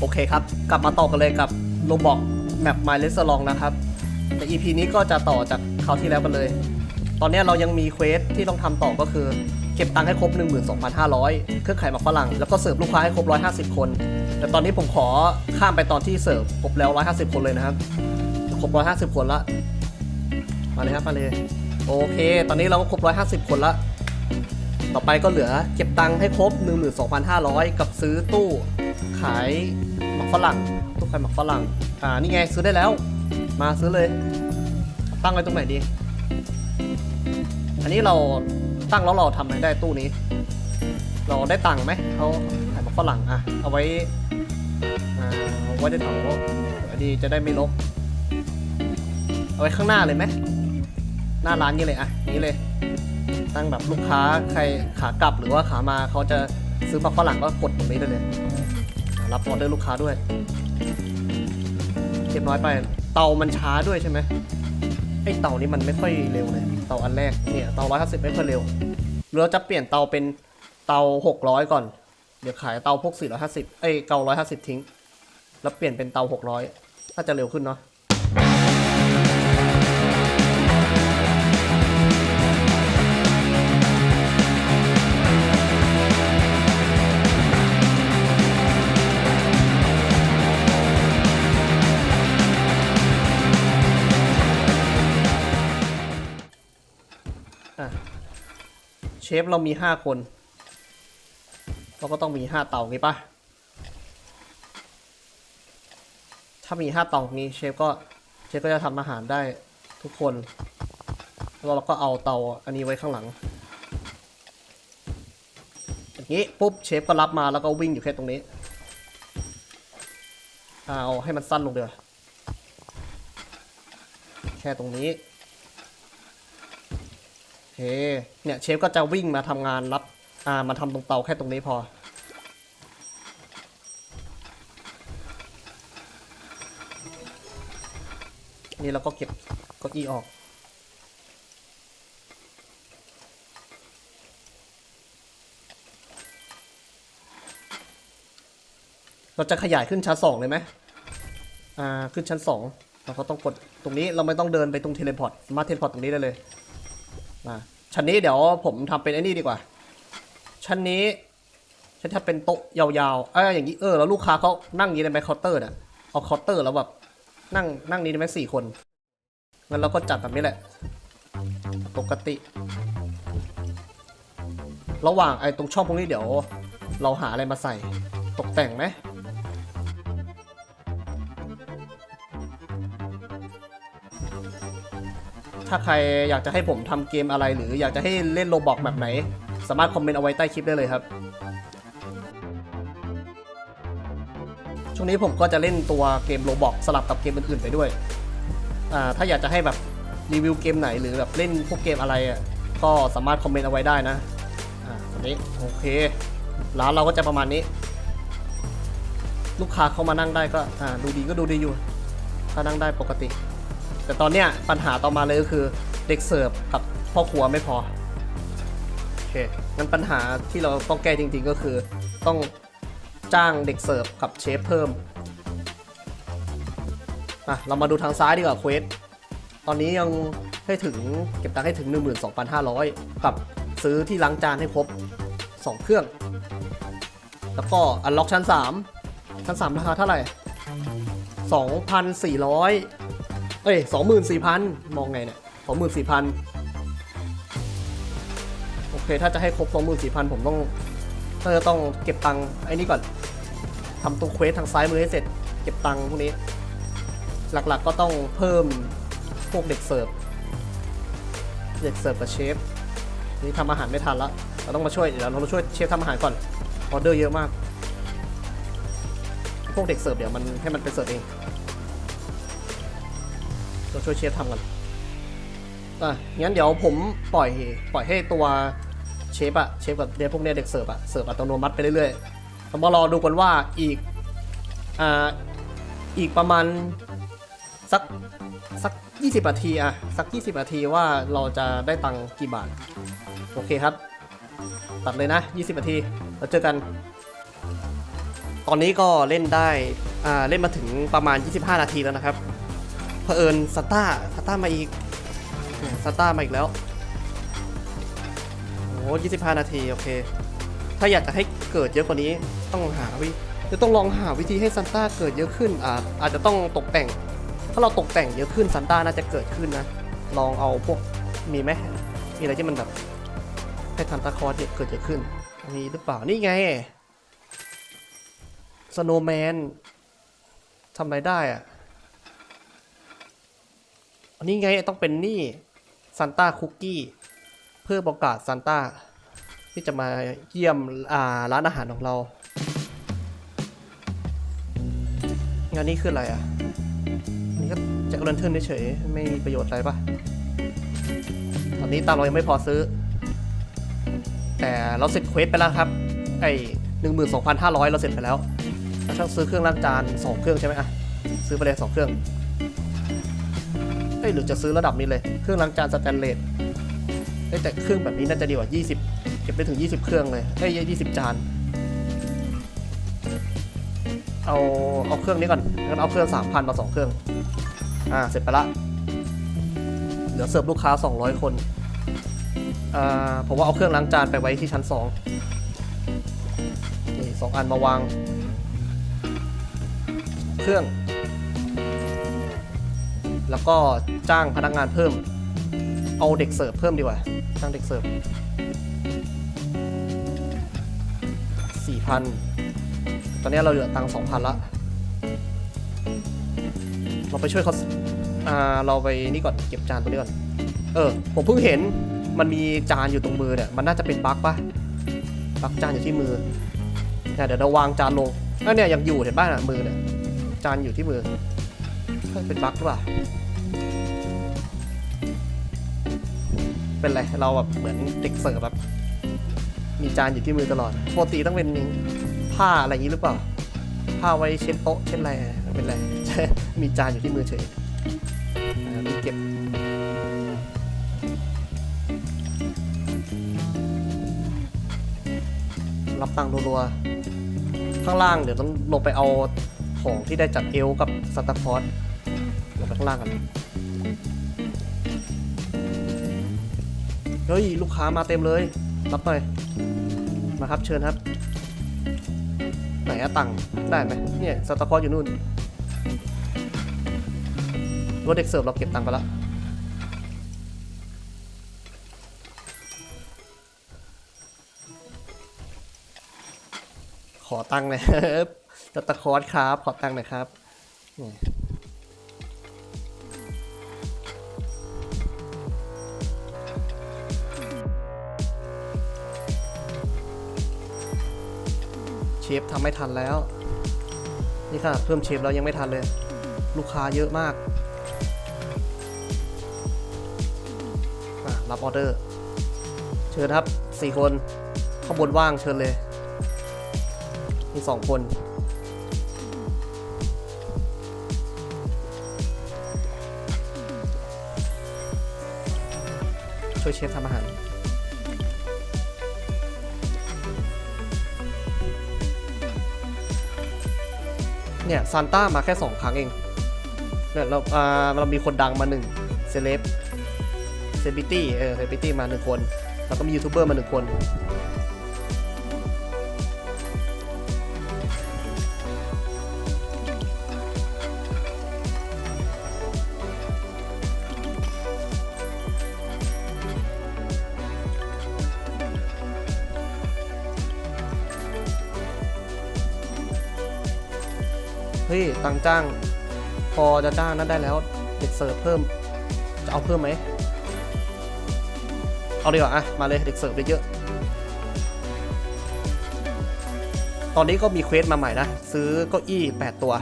โอเคครับ กลับมาต่อกันเลยกับโลบอกแมป My r e s t a u r a n t นะครับ แต่ EP นี้ก็จะต่อจากคราวที่แล้วกันเลย ตอนนี้เรายังมีเควสที่ต้องทำต่อก็คือเก็บตังค์ให้ครบ 12,500 เครื่องไขายหมักฝรั่ง แล้วก็เสิร์ฟลูกค้าให้ครบ 150 คน แต่ตอนนี้ผมขอข้ามไปตอนที่เสิร์ฟครบแล้ว 150 คนเลยนะครับ ครบ 150 คนละ มาเลยครับ มาเลย โอเค ตอนนี้เราก็ครบ 150 คนละ ต่อไปก็เหลือเก็บตังค์ให้ครบ 12,500 กับซื้อตู้ขาย กฝรั่งตู้ขายหมักฝรั่ง อ่า นี่ไงซื้อได้แล้ว มาซื้อเลย ตั้งไว้ตรงไหนดี อันนี้เราตั้งแล้วเราทำอะไรได้ตู้นี้ เราได้ตังค์ไหมเขาขายหมักฝรั่งอะ เอาไว้ อ่าเอาไว้ในถังอันนี้จะได้ไม่ลบเอาไว้ข้างหน้าเลยไหม หน้าร้านนี้เลยอะ นี้เลย ตั้งแบบลูกค้าใครขากลับหรือว่าขามาเขาจะซื้อหมาฝรั่งก็กดตรงนี้ได้เลย รับออเดอร์ลูกค้าด้วยเก็บน้อยไป เตามันช้าด้วยใช่ไหมไอเตานี้มันไม่ค่อยเร็วเลย เตาอันแรกเนี่ยเตาร้อยห้าสิบไม่ค่อยเร็วเราจะเปลี่ยนเตาเป็นเตาหกร้อยก่อน เดี๋ยวขายเตาพวกสี่ร้อยห้าสิบเอ้ยเก้าร้อยห้าสิบทิ้ง แล้วเปลี่ยนเป็นเตาหกร้อยน่าจะเร็วขึ้นเนาะ เชฟเรามีห้าคนเราก็ต้องมีห้าเตางี้ปะถ้ามีห้าเตางี้เชฟก็เชฟก็จะทำอาหารได้ทุกคน แล้วเราก็เอาเตาอันนี้ไว้ข้างหลังอย่างนี้ปุ๊บเชฟก็รับมาแล้วก็วิ่งอยู่แค่ตรงนี้เอาให้มันสั้นลงเดือแค่ตรงนี้ เค เนี่ยเชฟก็จะวิ่งมาทำงานรับ อ่า มาทำตรงเตาแค่ตรงนี้พอ นี่เราก็เก็บเก้าอี้ออก เราจะขยายขึ้นชั้นสองเลยไหมอ่า ขึ้นชั้นสองเราก็ต้องกดตรงนี้เราไม่ต้องเดินไปตรงเทเลพอร์ต มาเทเลพอร์ตตรงนี้ได้เลย มาชั้นนี้เดี๋ยวผมทำเป็นไอ้นี่ดีกว่า ชั้นนี้ชั้นถ้าเป็นโต๊ะยาวๆเอออย่างนี้เออแล้วลูกค้าเขานั่งย่างนี้ได้ไหมเคาน์เตอร์น่ะเอาเคาน์เตอร์แล้วแบบนั่งนั่งนี้ได้ไหมสี่คนงั้นเราก็จัดแบบนี้แหละ ปกติ ระหว่างไอ้ตรงช่องพวกนี้เดี๋ยว เราหาอะไรมาใส่ตกแต่งไหม ถ้าใครอยากจะให้ผมทำเกมอะไร หรืออยากจะให้เล่นโลบอกแบบไหน สามารถคอมเมนต์เอาไว้ใต้คลิปได้เลยครับ ช่วงนี้ผมก็จะเล่นตัวเกมโลบอกสลับกับเกมอื่นๆไปด้วย ถ้าอยากจะให้แบบรีวิวเกมไหนหรือแบบเล่นพวกเกมอะไรก็สามารถคอมเมนต์เอาไว้ได้นะอ่าอันนี้โอเค ร้านเราก็จะประมาณนี้ ลูกค้าเข้ามานั่งได้ก็อ่าดูดีก็ดูดีอยู่ ถ้านั่งได้ปกติ แต่ตอนเนี้ยปัญหาต่อมาเลยก็คือเด็กเสิร์ฟกับพ่อครัวไม่พอโอเคงั้นปัญหาที่เราต้องแก้จริงๆก็คือ ต้องจ้างเด็กเสิร์ฟกับเชฟเพิ่มอะเรามาดูทางซ้ายดีกว่าเควสตอนนี้ยังให้ถึงเก็บตังค์ให้ถึง 12,500 กับซื้อที่ล้างจานให้ครบ 2 เครื่อง แล้วก็อันล็อกชั้น 3 ชั้น 3 ราคาเท่าไหร่ 2,400 เอ้ยสองหมื่นสี่พันมองไงเนี่ยสองหมื่นสี่พันโอเค ถ้าจะให้ครบสองหมื่นสี่พันผมต้องก็จะต้องเก็บตังค์ไอ้นี่ก่อนทำตรงเควสทางซ้ายมือให้เสร็จ เก็บตังค์พวกนี้ หลักๆก็ต้องเพิ่มพวกเด็กเสิร์ฟเด็กเสิร์ฟกับเชฟนี่ทำอาหารไม่ทันละเราต้องมาช่วยเดี๋ยวเราช่วยเชฟทำอาหารก่อนออเดอร์เยอะมาก พวกเด็กเสิร์ฟเดี๋ยวมันให้มันไปเสิร์ฟเอง เราช่วยเชฟทำกันอะงั้นเดี๋ยวผมปล่อยปล่อยให้ตัวเชฟอะเชฟกับเด็กพวกเนี้ยเด็กเสิร์ฟอะเสิร์ฟอัตโนมัติไปเรื่อยๆเรามารอดูกันว่าอีกอ่าอีกประมาณสักสัก20นาทีอะสัก 20นาทีว่าเราจะได้ตังค์กี่บาท โอเคครับ ตัดเลยนะ 20นาทีแล้วเจอกัน ตอนนี้ก็เล่นได้อ่าเล่นมาถึงประมาณ 25 นาทีแล้วนะครับ เผอิญสตาร์สตาร์มาอีกสตาร์มาอีกแล้วโอ้25นาทีโอเค ถ้าอยากจะให้เกิดเยอะกว่านี้ต้องหาวิจะต้องลองหาวิธีให้ซันต้าเกิดเยอะขึ้นอาอาจจะต้องตกแต่ง ถ้าเราตกแต่งเยอะขึ้นซันต้าน่าจะเกิดขึ้นนะ ลองเอาพวกมีไหมมีอะไรที่มันแบบให้ซันตาคอสเนี่ยเกิดเยอะขึ้นมีหรือเปล่านี่ไงสโนว์แมนทำอะไรได้อะ อันนี้ไงต้องเป็นนี่ซันต้าคุกกี้เพื่อประกาศซันต้าที่จะมาเยี่ยมร้านอาหารของเรา งานนี้คืออะไรอะนี่ก็แจ็คเลนเทิร์นเฉยไม่มีประโยชน์อะไรปะตอนนี้ตามเรายังไม่พอซื้อ แต่เราเสร็จเควสไปแล้วครับ ไอ้หนึ่งหมื่นสองพันห้าร้อยเราเสร็จไปแล้วเราต้องซื้อเครื่องล้างจานสองเครื่องใช่ไหมอะ ซื้อไปเลยสองเครื่อง อ้ยหรือจะซื้อระดับนี้เลย เครื่องล้างจานสแตนเลสเอ้แต่เครื่องแบบนี้น่าจะดีกว่า 20 เก็บได้ถึง 20 เครื่องเลยเอ้ย20จาน เอาเอาเครื่องนี้ก่อนงั้นเอาเครื่อง3,000มาสองเครื่อง อ่า เสร็จไปละ เหลือเสิร์ฟลูกค้า 200 คนอ่าผมว่าเอาเครื่องล้างจานไปไว้ที่ชั้น2นี่สองอันมาวาง เครื่อง แล้วก็จ้างพนักงานเพิ่ม เอาเด็กเสิร์ฟเพิ่มดีกว่า จ้างเด็กเสิร์ฟสี่พันตอนนี้เราเหลือตังค์สองพันละ เราไปช่วยเขาอ่าเราไปนี่ก่อนเก็บจานตัวนี้ก่อน เออ ผมเพิ่งเห็นมันมีจานอยู่ตรงมือเนี่ย มันน่าจะเป็นบั๊กปะบั๊กจานอยู่ที่มือเนี่ยเดี๋ยวเราวางจานลงนั่นเนี่ยยังอยู่เห็นป่ะน่ะมือเนี่ยจานอยู่ที่มือ ฮ้ยเป็นบั๊กหรือเปล่าเป็นไร เราแบบเหมือนเด็กเสิร์ฟแบบ มีจานอยู่ที่มือตลอดปกติต้องเป็นผ้าอะไรอย่างนี้หรือเปล่า ผ้าไว้เช็ดโต๊ะเช็ดอะไรเป็นไร มีจานอยู่ที่มือเฉยมีเก็บรับตังค์รัวๆ ข้างล่างเดี๋ยวต้องลงไปเอาของที่ได้จากเอลกับซันตาคลอสลงไป ข้างล่างกันเฮ้ย ลูกค้ามาเต็มเลย รับหน่อย มาครับเชิญครับ ไหนอะตังค์ได้ไหมเนี่ยซันตาคลอสอยู่นู่นรถเด็กเสิร์ฟเราเก็บตังค์ไปแล้วขอตังค์หน่อยครับซันตาคลอสครับ ขอตังค์หน่อยครับ เชฟทำไม่ทันแล้ว นี่ค่ะเพิ่มเชฟแล้วยังไม่ทันเลย ลูกค้าเยอะมากรับออเดอร์ เชิญครับสี่คนข้างบนว่างเชิญเลย มีสองคน ช่วยเชฟทำอาหาร เนี่ยซานต้ามาแค่ 2 ครั้งเองเนี่ยเราอ่าเรามีคนดังมาหนึ่งเซเลบเซบิตี้เออเซบิตี้มาหนึ่งคน แล้วก็มียูทูบเบอร์มาหนึ่งคน เฮ้ยตังจ้าง พอจะจ้างนั้นได้แล้วเด็กเสิร์ฟเพิ่ม จะเอาเพิ่มไหมเอาดีกว่าอะมาเลยเด็กเสิร์ฟเยอะๆตอนนี้ก็มีเควสมาใหม่นะ ซื้อเก้าอี้ 8 ตัว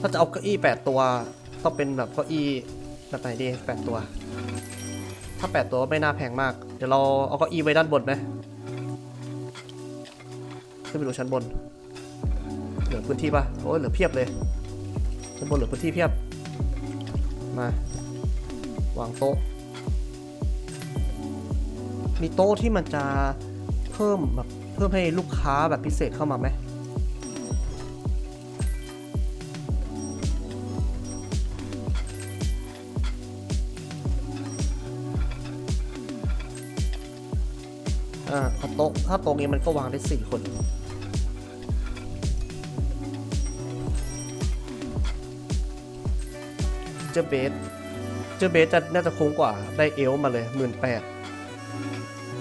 ถ้าจะเอาเก้าอี้ 8 ตัว ต้องเป็นแบบเก้าอี้แบบไหนดี8ตัว ถ้า 8 ตัวไม่น่าแพงมาก เดี๋ยวเราเอาเก้าอี้ไว้ด้านบนไหม ขึ้นไปดูชั้นบน เหลือพื้นที่ปะโอ้ยเหลือเพียบเลย ชั้นบนเหลือพื้นที่เพียบ มาวางโต๊ะ มีโต๊ะที่มันจะเพิ่มแบบเพิ่มให้ลูกค้าแบบพิเศษเข้ามาไหม อ่าโต๊ะถ้าโต๊ะนี้มันก็วางได้สี่คนเจอเบสเจอเบสจะน่าจะคุ้มกว่าได้เอลมาเลยหมื่นแปด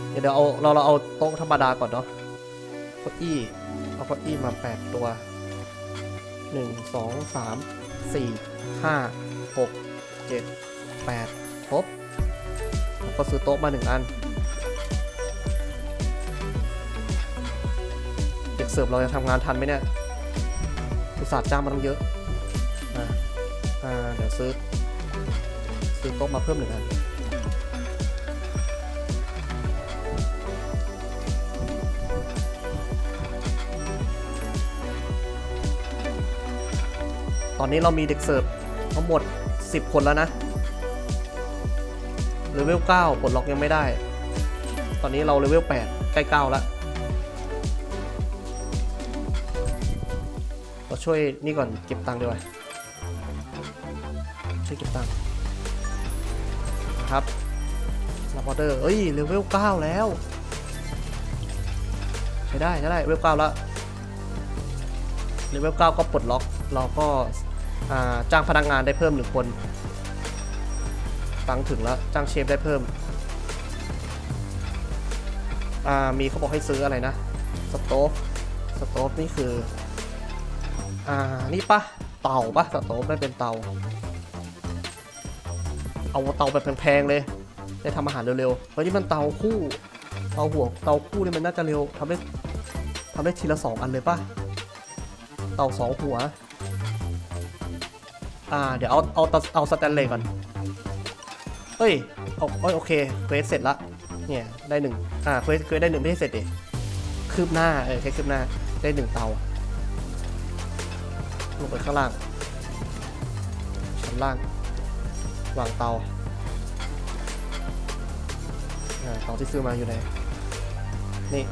เดี๋ยวเอาเราเราเอาโต๊ะธรรมดาก่อนเนาะเก้าอี้เอาเก้าอี้มาแปดตัวหนึ่งสองสามสี่ห้าหกเจ็ดแปดครบแล้วก็ซื้อโต๊ะมาหนึ่งอัน เสิร์ฟเราจะทำงานทันไหมเนี่ยอุตสาห์จ้างมาตั้งเยอะอ่าอ่าเดี๋ยวซื้อ ซื้อโต๊ะมาเพิ่มหนึ่งอันตอนนี้เรามีเด็กเสิร์ฟทั้งหมด 10 คนแล้วนะเลเวล9ปลดล็อกยังไม่ได้ ตอนนี้เราเลเวล8ใกล้ 9 แล้ว เราช่วยนี่ก่อนเก็บตังค์ดีกว่าช่วยเก็บตังค์นะครับรับออเดอร์เอ้ยเลเวล9แล้วใช้ได้ใช้ได้เลเวล9แล้วเลเวล9ก็ปลดล็อกเราก็จ้างพนักงานได้เพิ่มหนึ่งคนตังค์ถึงแล้วจ้างเชฟได้เพิ่มมีเขาบอกให้ซื้ออะไรนะ สโต๊ฟสโต๊ฟนี่คือ อ่า นี่ปะเตาปะสโตฟได้เป็นเตาเอาเตาแบบแพงๆเลย ได้ทำอาหารเร็วๆเฮ้ยนี่มันเตาคู่เตาหัวเตาคู่นี่มันน่าจะเร็วทำได้ทำได้ทีละสองอันเลยปะเตาสองหัว อ่า เดี๋ยวเอาเอาเอาเอาสแตนเลสก่อนเฮ้ยเอาเอ้ยโอเคเควสเสร็จละเนี่ยได้หนึ่งอ่าเควสเควสได้หนึ่งไม่ได้เสร็จดิคืบหน้าเออแค่คืบหน้าได้หนึ่งเตา งไปข้างล่าง ชั้นล่าง วางเตาเตาที่ซื้อมาอยู่ไหน นี่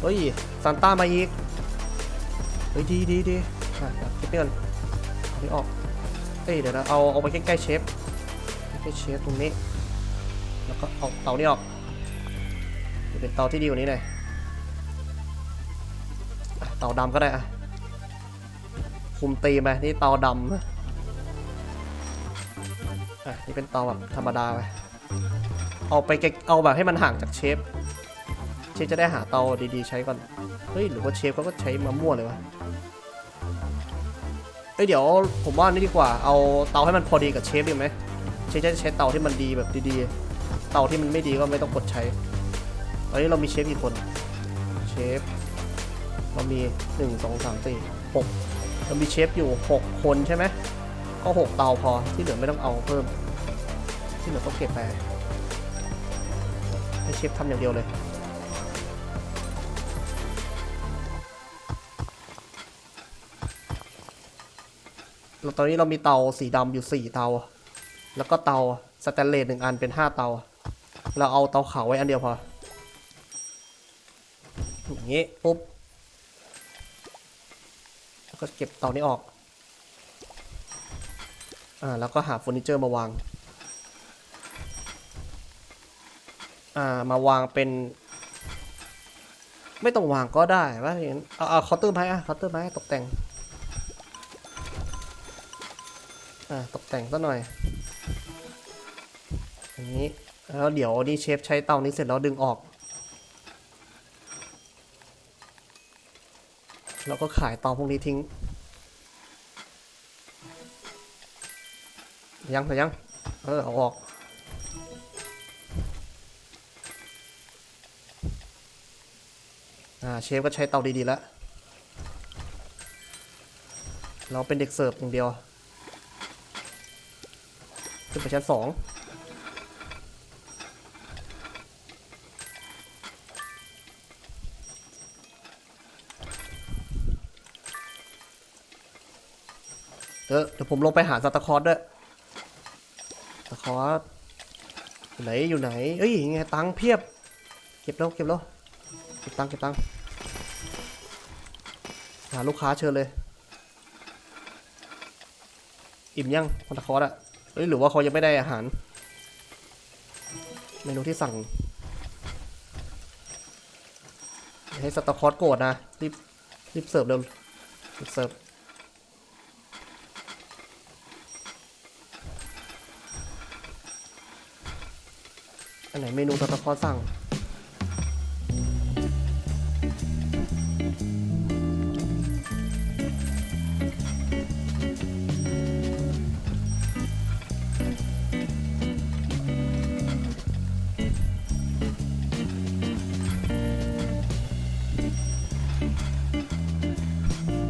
เฮ้ยซานต้ามาอีก เฮ้ยดีดีดีอะคิดเงินเอาที่ออก เอ้ยเดี๋ยวนะเอาเอาไปใกล้ๆเชฟใกล้ๆเชฟตรงนี้ แล้วก็เอาเตานี่ออกเดี๋ยวเป็นเตาที่ดีกว่านี้หน่อยเตาดำก็ได้อะ คุมตีมไปนี่เตาดำนะอะนี่เป็นเตาแบบธรรมดาไปเอาไปเก็บเอาแบบให้มันห่างจากเชฟ เชฟจะได้หาเตาดีๆใช้ก่อน เฮ้ย หรือว่าเชฟเขาก็ใช้มามั่วเลยวะเอ้ยเดี๋ยวผมว่านี่ดีกว่า เอาเตาให้มันพอดีกับเชฟดีไหมเชฟจะใช้เตาที่มันดีแบบดีๆ เตาที่มันไม่ดีก็ไม่ต้องกดใช้ ตอนนี้เรามีเชฟกี่คน เชฟ เรามีหนึ่งสองสามสี่หก เรามีเชฟอยู่ 6 คนใช่ไหมก็ 6 เตาพอที่เหลือไม่ต้องเอาเพิ่ม ที่เหลือก็เก็บไปให้เชฟทำอย่างเดียวเลยแล้วตอนนี้เรามีเตาสีดำอยู่ 4 เตา แล้วก็เตาสแตนเลสหนึ่งอันเป็น 5 เตา เราเอาเตาขาวไว้อันเดียวพออย่างนี้ปุ๊บ แล้วก็เก็บเตานี้ออก อ่า แล้วก็หาเฟอร์นิเจอร์มาวาง อ่า มาวางเป็น ไม่ต้องวางก็ได้ว่าอย่างนั้นเอาเอาเคาน์เตอร์ไม้อะเคาน์เตอร์ไม้ตกแต่ง อ่า ตกแต่งซะหน่อยอย่างนี้ แล้วเดี๋ยวนี่เชฟใช้เตานี้เสร็จแล้วดึงออก แล้วก็ขายเตาพวกนี้ทิ้ง ยังแต่ยัง เออเอาออก อ่าเชฟก็ใช้เตาดีๆแล้ว เราเป็นเด็กเสิร์ฟอย่างเดียว ขึ้นไปชั้นสอง อเดี๋ยวผมลงไปหาซานตาคลอสด้วยซานตาคลอสอยู่ไหนอยู่ไหนเอ้ยยังไงตังเพียบ เก็บแล้วเก็บแล้วเก็บตังเก็บตังหาลูกค้าเชิญเลย อิ่มยังพันตะคอร์สอะเอ้ยหรือว่าเขายังไม่ได้อาหาร เมนูที่สั่ง ให้สตาร์คอร์สโกรธนะรีบรีบเสิร์ฟเร็วรีบเสิร์ฟ อันไหนเมนูตาร์คอสั่ง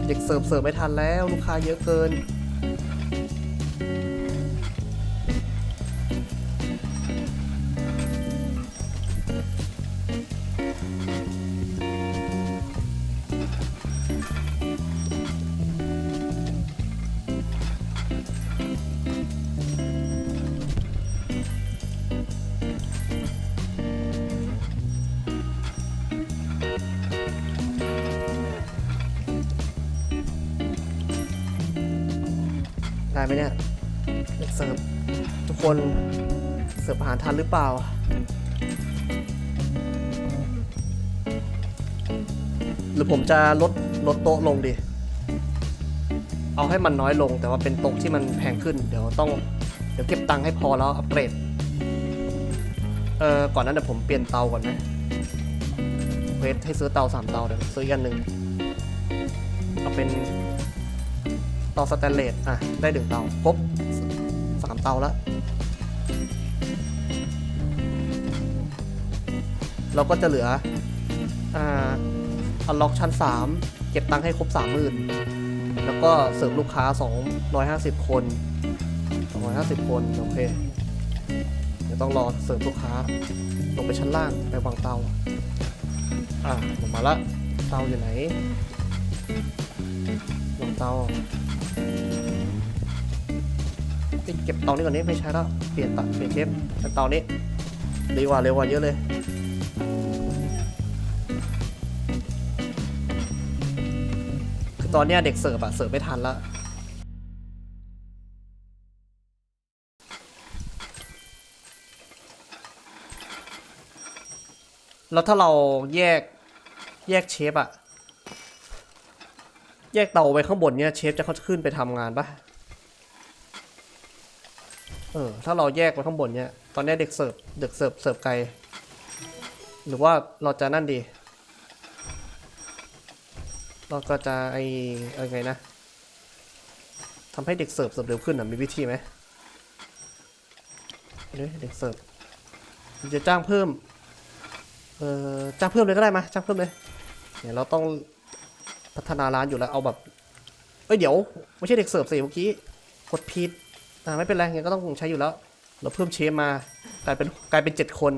เด็กเสิร์ฟเสิร์ฟไม่ทันแล้ว ลูกค้าเยอะเกิน ไหมเนี่ยเสิร์ฟทุกคนเสิร์ฟอาหารทันหรือเปล่า หรือผมจะลดลดโต๊ะลงดิเอาให้มันน้อยลงแต่ว่าเป็นโต๊ะที่มันแพงขึ้น เดี๋ยวต้องเดี๋ยวเก็บตังค์ให้พอแล้วอัปเกรด เอ่อ ก่อนนั้นเดี๋ยวผมเปลี่ยนเตาก่อนนะเวทให้ซื้อเตาสามเตาเดี๋ยวซื้ออีกอันหนึ่งเอาเป็น เตาสแตนเลสอะได้หนึ่งเตาครบสามเตาแล้ว เราก็จะเหลืออ่าอันล็อกชั้น 3 เก็บตังค์ให้ครบ 30,000 แล้วก็เสิร์ฟลูกค้า 250 คน 250 คน โอเค เดี๋ยวต้องรอเสิร์ฟลูกค้า ลงไปชั้นล่าง ไปวางเตา อะลงมาละ เตาอยู่ไหนวางเตา ไปเก็บเตานี้ก่อนนี้ไม่ใช้แล้ว เปลี่ยนตะเปลี่ยนเชฟเป็นเตานี้ดีกว่าเร็วกว่าเยอะเลยคือตอนนี้เด็กเสิร์ฟอะเสิร์ฟไม่ทันละแล้วถ้าเราแยกแยกเชฟอะแยกเตาไว้ข้างบนเนี่ยเชฟจะเขาขึ้นไปทำงานปะ เออถ้าเราแยกไว้ข้างบนเนี่ยตอนนี้เด็กเสิร์ฟเด็กเสิร์ฟเสิร์ฟไกล หรือว่าเราจะนั่นดี เราก็จะไออะไรไงนะทำให้เด็กเสิร์ฟเสิร์ฟเร็วขึ้นอะมีวิธีไหมเด็กเสิร์ฟจะจ้างเพิ่มเออจ้างเพิ่มเลยก็ได้มาจ้างเพิ่มเลยเนี่ยเราต้องพัฒนาร้านอยู่แล้วเอาแบบเอ้ยเดี๋ยว ไม่ใช่เด็กเสิร์ฟสิเมื่อกี้กดผิด อ่าไม่เป็นไรงั้นก็ต้องใช้อยู่แล้ว เราเพิ่มเชฟมากลายเป็นกลายเป็น 7 คน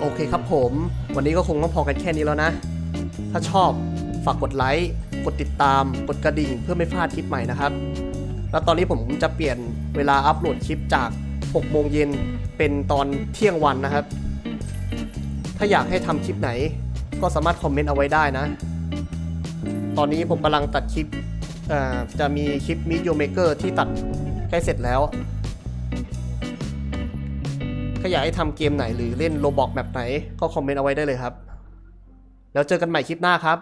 โอเคครับผม วันนี้ก็คงต้องพอกันแค่นี้แล้วนะ ถ้าชอบฝากกดไลค์กดติดตาม กดกระดิ่งเพื่อไม่พลาดคลิปใหม่นะครับ แล้วตอนนี้ผมจะเปลี่ยนเวลาอัปโหลดคลิปจาก 6 โมงเย็นเป็นตอนเที่ยงวันนะครับ ถ้าอยากให้ทำคลิปไหน ก็สามารถคอมเมนต์เอาไว้ได้นะ ตอนนี้ผมกำลังตัดคลิป จะมีคลิปมิ y o u Maker ที่ตัดใกล้เสร็จแล้ว ถ้าอยากให้ทำเกมไหนหรือเล่นโลบอกแบบไหน ก็คอมเมนต์เอาไว้ได้เลยครับ แล้วเจอกันใหม่คลิปหน้าครับ